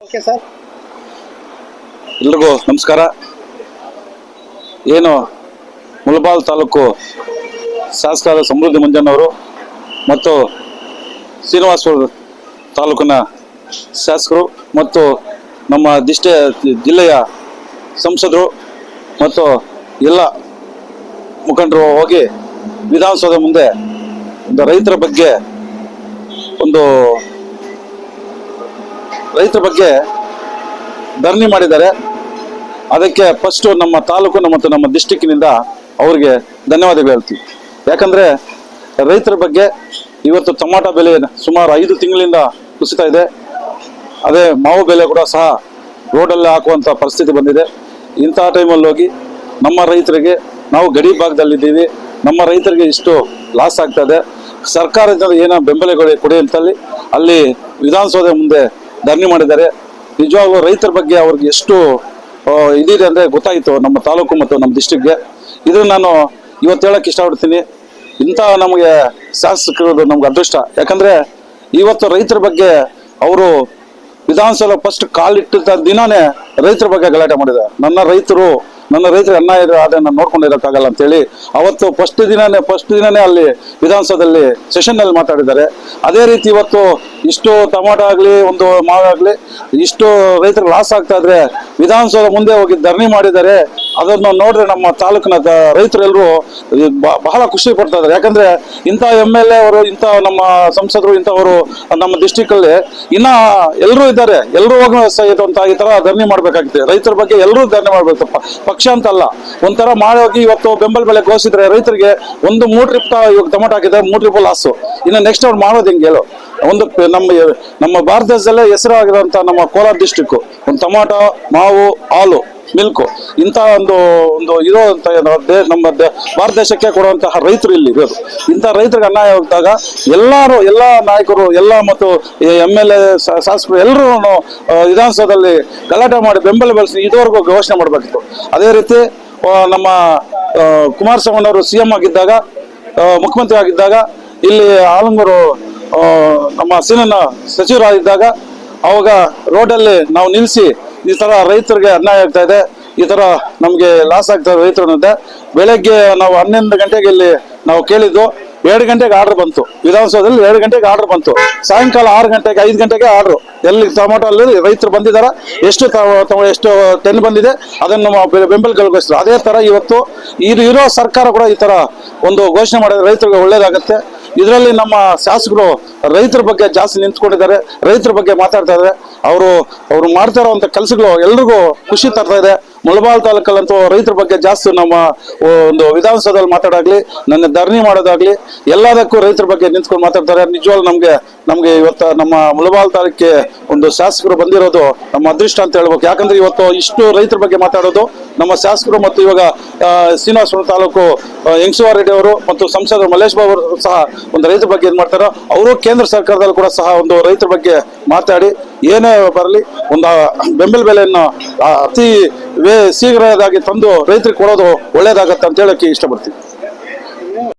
Okay sir. ಎಲ್ರಿಗೂ ನಮಸ್ಕಾರ. ಏನು ಮುಲಬಾಲ್ ತಾಲೂಕು ಶಾಸಕರಾದ ಸಮೃದ್ಧಿ ಮಂಜಣ್ಣವರು ಮತ್ತು ಶ್ರೀನಿವಾಸಪುರ ತಾಲೂಕಿನ ಶಾಸಕರು ಮತ್ತು ನಮ್ಮ ದಿಷ್ಟ ಜಿಲ್ಲೆಯ ಸಂಸದರು ಮತ್ತು ಎಲ್ಲ ಮುಖಂಡರು ಹೋಗಿ ವಿಧಾನಸೌಧ ಮುಂದೆ ಒಂದು ರೈತರ ಬಗ್ಗೆ ಒಂದು ರೈತರ ಬಗ್ಗೆ ಧರಣಿ ಮಾಡಿದ್ದಾರೆ. ಅದಕ್ಕೆ ಫಸ್ಟ್ ನಮ್ಮ ತಾಲೂಕು ಮತ್ತು ನಮ್ಮ ಡಿಸ್ಟಿಕ್ನಿಂದ ಅವರಿಗೆ ಧನ್ಯವಾದಗಳು ಹೇಳ್ತೀವಿ. ಯಾಕಂದ್ರೆ ರೈತರ ಬಗ್ಗೆ ಇವತ್ತು ಟೊಮಾಟೊ ಬೆಲೆ ಸುಮಾರು ಐದು ತಿಂಗಳಿಂದ ಕುಸಿತಾ ಇದೆ. ಅದೇ ಮಾವು ಬೆಲೆ ಕೂಡ ಸಹ ರೋಡಲ್ಲಿ ಹಾಕುವಂಥ ಪರಿಸ್ಥಿತಿ ಬಂದಿದೆ. ಇಂತಹ ಟೈಮಲ್ಲಿ ಹೋಗಿ ನಮ್ಮ ರೈತರಿಗೆ ನಾವು ಗಡಿ ಭಾಗದಲ್ಲಿದ್ದೀವಿ. ನಮ್ಮ ರೈತರಿಗೆ ಇಷ್ಟು ಲಾಸ್ ಆಗ್ತಾ ಇದೆ. ಸರ್ಕಾರದಿಂದ ಏನೋ ಬೆಂಬಲ ಕೊಡಿ ಕೊಡಿ ಅಂತಲ್ಲಿ ಅಲ್ಲಿ ವಿಧಾನಸೌಧ ಮುಂದೆ ಧರಣಿ ಮಾಡಿದ್ದಾರೆ. ನಿಜವಾಗ್ಲೂ ರೈತರ ಬಗ್ಗೆ ಅವ್ರಿಗೆ ಎಷ್ಟು ಇದಿದೆ ಅಂದರೆ ಗೊತ್ತಾಯಿತು ನಮ್ಮ ತಾಲೂಕು ಮತ್ತು ನಮ್ಮ ಡಿಸ್ಟಿಕ್ಗೆ ಇದನ್ನು ನಾನು ಇವತ್ತು ಹೇಳಕ್ಕೆ ಇಷ್ಟಪಡ್ತೀನಿ. ಇಂಥ ನಮಗೆ ಶಾಸಕರದು ನಮ್ಗೆ ಅದೃಷ್ಟ. ಯಾಕಂದ್ರೆ ಇವತ್ತು ರೈತರ ಬಗ್ಗೆ ಅವರು ವಿಧಾನಸೌಧ ಫಸ್ಟ್ ಕಾಲಿಟ್ಟಿದ್ದ ದಿನಾನೇ ರೈತರ ಬಗ್ಗೆ ಗಲಾಟೆ ಮಾಡಿದ್ದಾರೆ. ನನ್ನ ರೈತರು ನನ್ನ ರೈತರು ಅನ್ಯಾಯ ಇರೋ ಆದರೆ ನಾನು ನೋಡ್ಕೊಂಡಿರೋಕ್ಕಾಗಲ್ಲ ಅಂತೇಳಿ ಅವತ್ತು ಫಸ್ಟ್ ದಿನನೇ ಫಸ್ಟ್ ದಿನನೇ ಅಲ್ಲಿ ವಿಧಾನಸೌಧದಲ್ಲಿ ಸೆಷನ್ನಲ್ಲಿ ಮಾತಾಡಿದ್ದಾರೆ. ಅದೇ ರೀತಿ ಇವತ್ತು ಇಷ್ಟು ಟೊಮಾಟೊ ಆಗಲಿ, ಒಂದು ಮಾವಾಗಲಿ, ಇಷ್ಟು ರೈತರು ಲಾಸ್ ಆಗ್ತಾ ಇದ್ರೆ ವಿಧಾನಸೌಧ ಮುಂದೆ ಹೋಗಿ ಧರಣಿ ಮಾಡಿದ್ದಾರೆ. ಅದನ್ನು ನೋಡಿದ್ರೆ ನಮ್ಮ ತಾಲೂಕಿನ ರೈತರೆಲ್ಲರೂ ಬಹಳ ಖುಷಿ ಪಡ್ತಾ ಇದ್ದಾರೆ ಯಾಕಂದ್ರೆ ಇಂಥ ಎಂ ಎಲ್ ಎ ಅವರು, ಇಂಥ ನಮ್ಮ ಸಂಸದರು, ಇಂಥವರು ನಮ್ಮ ಡಿಸ್ಟಿಕ್ ಅಲ್ಲಿ ಇನ್ನ ಎಲ್ಲರೂ ಇದ್ದಾರೆ. ಎಲ್ಲರೂ ಹೋಗಿ ಈ ತರ ಧರಣಿ ಮಾಡ್ಬೇಕಾಗ್ತದೆ. ರೈತರ ಬಗ್ಗೆ ಎಲ್ಲರೂ ಧರಣಿ ಮಾಡ್ಬೇಕು ಪಕ್ಷ ಅಂತಲ್ಲ. ಒಂಥರ ಮಾಡಿ ಹೋಗಿ ಇವತ್ತು ಬೆಂಬಲ ಬೆಲೆ ಘೋಷಿಸಿದ್ರೆ ರೈತರಿಗೆ ಒಂದು ಮೂರು ಟ್ರಿಪ್ ಇವಾಗ ಟೊಮೆಟೊ ಹಾಕಿದ್ರೆ ಮೂರು ಟ್ರಿಪ್ ಲಾಸು ಇನ್ನು ನೆಕ್ಸ್ಟ್ ಅವ್ರು ಮಾಡೋದು ಹೆಂಗೆ ಹೇಳು? ಒಂದು ನಮ್ಮ ನಮ್ಮ ಭಾರತ ದೇಶದಲ್ಲೇ ಹೆಸರಾಗಿರುವಂತ ನಮ್ಮ ಕೋಲಾರ ಡಿಸ್ಟಿಕ್ ಒಂದು ಟೊಮಾಟೊ, ಮಾವು, ಹಾಲು. ಮಿಲ್ಕು. ಇಂಥ ಒಂದು ಒಂದು ಇರೋ ಅಂತ ನಮ್ಮ ಭಾರತ ದೇಶಕ್ಕೆ ಕೊಡುವಂತಹ ರೈತರು ಇಲ್ಲಿ ಇರೋದು. ಇಂಥ ರೈತರಿಗೆ ಅನ್ಯಾಯ ಆಗಿದಾಗ ಎಲ್ಲರೂ, ಎಲ್ಲ ನಾಯಕರು, ಎಲ್ಲ ಮತ್ತು ಎಂ ಎಲ್ ಎ ಶಾಸಕರು ಎಲ್ಲರೂ ವಿಧಾನಸೌಧದಲ್ಲಿ ಗಲಾಟೆ ಮಾಡಿ ಬೆಂಬಲ ಬೆಳೆಸಿ ಇದುವರೆಗೂ ಘೋಷಣೆ ಮಾಡಬೇಕಿತ್ತು. ಅದೇ ರೀತಿ ನಮ್ಮ ಕುಮಾರಸ್ವಾಮಿ ಅವರು ಸಿ ಎಂ ಆಗಿದ್ದಾಗ ಮುಖ್ಯಮಂತ್ರಿ ಆಗಿದ್ದಾಗ, ಇಲ್ಲಿ ಆಲಂಗೂರು ನಮ್ಮ ಸೀನನ ಸಚಿವರಾಗಿದ್ದಾಗ, ಅವಾಗ ರೋಡಲ್ಲಿ ನಾವು ನಿಲ್ಲಿಸಿ ಈ ತರ ರೈತರಿಗೆ ಅನ್ಯಾಯ ಆಗ್ತಾ ಇದೆ, ಈ ತರ ನಮಗೆ ಲಾಸ್ ಆಗ್ತಾ ಇದೆ ರೈತರು ಅನ್ನೋದೇ. ಬೆಳಗ್ಗೆ ನಾವು ಹನ್ನೊಂದು ಗಂಟೆಗೆ ಇಲ್ಲಿ ನಾವು ಕೇಳಿದ್ದು, ಎರಡು ಗಂಟೆಗೆ ಆರ್ಡರ್ ಬಂತು. ವಿಧಾನಸೌಧದಲ್ಲಿ ಎರಡು ಗಂಟೆಗೆ ಆರ್ಡರ್ ಬಂತು. ಸಾಯಂಕಾಲ ಆರು ಗಂಟೆಗೆ, ಐದು ಗಂಟೆಗೆ ಆರ್ಡರ್ ಎಲ್ಲಿ ಟೊಮೆಟೋ ಅಲ್ಲಿ ರೈತರು ಬಂದಿದ್ದಾರೆ ಎಷ್ಟು ಎಷ್ಟು ಟೆನ್ ಬಂದಿದೆ, ಅದನ್ನು ನಾವು ಬೆ- ಬೆಂಬಲಗೊಳಿಸ್ತಾರೆ ಅದೇ ತರ ಇವತ್ತು ಇದು ಇರೋ ಸರ್ಕಾರ ಕೂಡ ಈ ತರ ಒಂದು ಘೋಷಣೆ ಮಾಡಿದ್ರೆ ರೈತರಿಗೆ ಒಳ್ಳೇದಾಗುತ್ತೆ. ಇದರಲ್ಲಿ ನಮ್ಮ ಶಾಸಕರು ರೈತರ ಬಗ್ಗೆ ಜಾಸ್ತಿ ನಿಂತ್ಕೊಂಡಿದ್ದಾರೆ, ರೈತರ ಬಗ್ಗೆ ಮಾತಾಡ್ತಾ ಇದ್ದಾರೆ. ಅವರು ಅವರು ಮಾಡ್ತಾ ಇರುವಂತ ಕೆಲಸಗಳು ಎಲ್ರಿಗೂ ಖುಷಿ ತರ್ತಾ ಇದೆ. ಮುಳಬಾಲ್ ತಾಲೂಕಲ್ಲಂತೂ ರೈತರ ಬಗ್ಗೆ ಜಾಸ್ತಿ ನಮ್ಮ ಒಂದು ವಿಧಾನಸೌಧದಲ್ಲಿ ಮಾತಾಡಾಗ್ಲಿ, ನನ್ನ ಧರಣಿ ಮಾಡೋದಾಗ್ಲಿ, ಎಲ್ಲದಕ್ಕೂ ರೈತರ ಬಗ್ಗೆ ನಿಂತ್ಕೊಂಡು ಮಾತಾಡ್ತಾರೆ. ನಿಜವಾಗ್ಲೂ ನಮ್ಗೆ ನಮ್ಗೆ ಇವತ್ತು ನಮ್ಮ ಮುಳಬಾಲ್ ತಾಲೂಕಿಗೆ ಒಂದು ಶಾಸಕರು ಬಂದಿರೋದು ನಮ್ಮ ಅದೃಷ್ಟ ಅಂತ ಹೇಳ್ಬೇಕು. ಯಾಕಂದ್ರೆ ಇವತ್ತು ಇಷ್ಟು ರೈತರ ಬಗ್ಗೆ ಮಾತಾಡೋದು ನಮ್ಮ ಶಾಸಕರು ಮತ್ತು ಇವಾಗ ಶ್ರೀನಿವಾಸಪುರ ತಾಲೂಕು ಯಂಗ್ಸುವಾರ್ ರೆಡ್ಡಿ ಅವರು ಮತ್ತು ಸಂಸದ ಮಲ್ಲೇಶ್ ಬಾಬು ಅವರು ಸಹ ಒಂದು ರೈತರ ಬಗ್ಗೆ ಏನ್ ಮಾಡ್ತಾರೋ, ಅವರು ಕೇಂದ್ರ ಸರ್ಕಾರದಲ್ಲಿ ಕೂಡ ಸಹ ಒಂದು ರೈತರ ಬಗ್ಗೆ ಮಾತಾಡಿ, ಏನೇ ಬರಲಿ, ಒಂದು ಬೆಂಬಲ ಬೆಲೆಯನ್ನು ಅತಿ ಶೀಘ್ರದಾಗಿ ತಂದು ರೈತರಿಗೆ ಕೊಡೋದು ಒಳ್ಳೇದಾಗತ್ತೆ ಅಂತ ಹೇಳಕ್ಕೆ ಇಷ್ಟಪಡ್ತೀವಿ